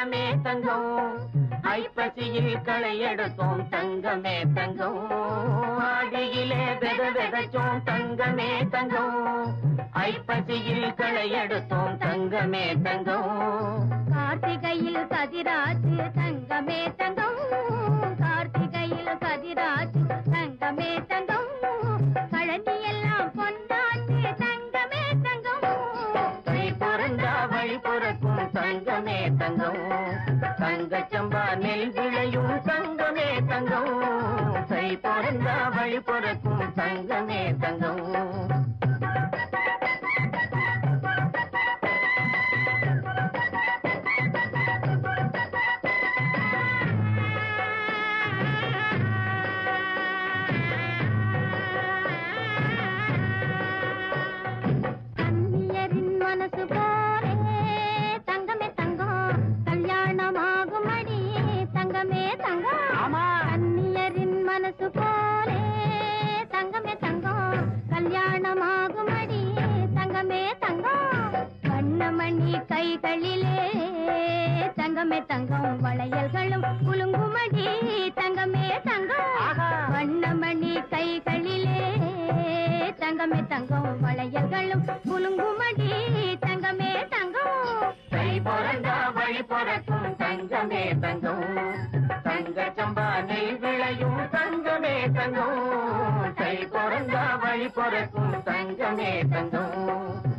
தங்கமே தங்கம். ஐப்பசியில் களை எடுத்தோம் தங்கமே தங்கம். ஆடியிலே வெத வெதச்சோம் தங்கமே தங்கம். ஐப்பசியில் களை எடுத்தோம் தங்கமே தங்கம். கார்த்திகையில் கதிராச்சு தங்கமே தங்கம். தங்கமே தங்கம். தங்க சம்பா நெல் விளையும் தங்கமே தங்கம். கை பிறந்தா வழி பொறக்கும் தங்கமே தங்கம். தங்கமே தங்கம் வளையல்களும் குலுங்குமடி. தங்கமே தங்கம். வண்ணமணி கைகளிலே. தங்கமே தங்கம் வளையல்களும் குலுங்குமடி. தங்கமே தங்கம். கை பிறந்தா வழி பிறக்கும் தங்கமே தங்கம். தங்கச்சம்பா நெல் விளையும் தங்கமே தங்கம். கை பிறந்தா வழி பிறக்கும் தங்கமே தங்கம்.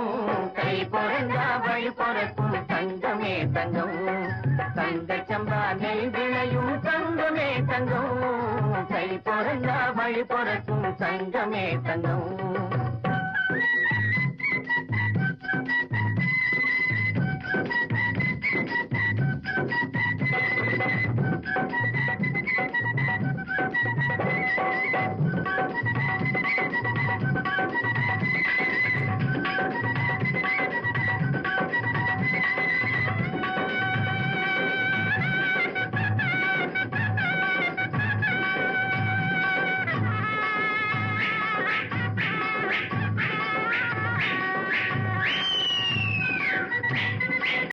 పొరకు సంగమే తను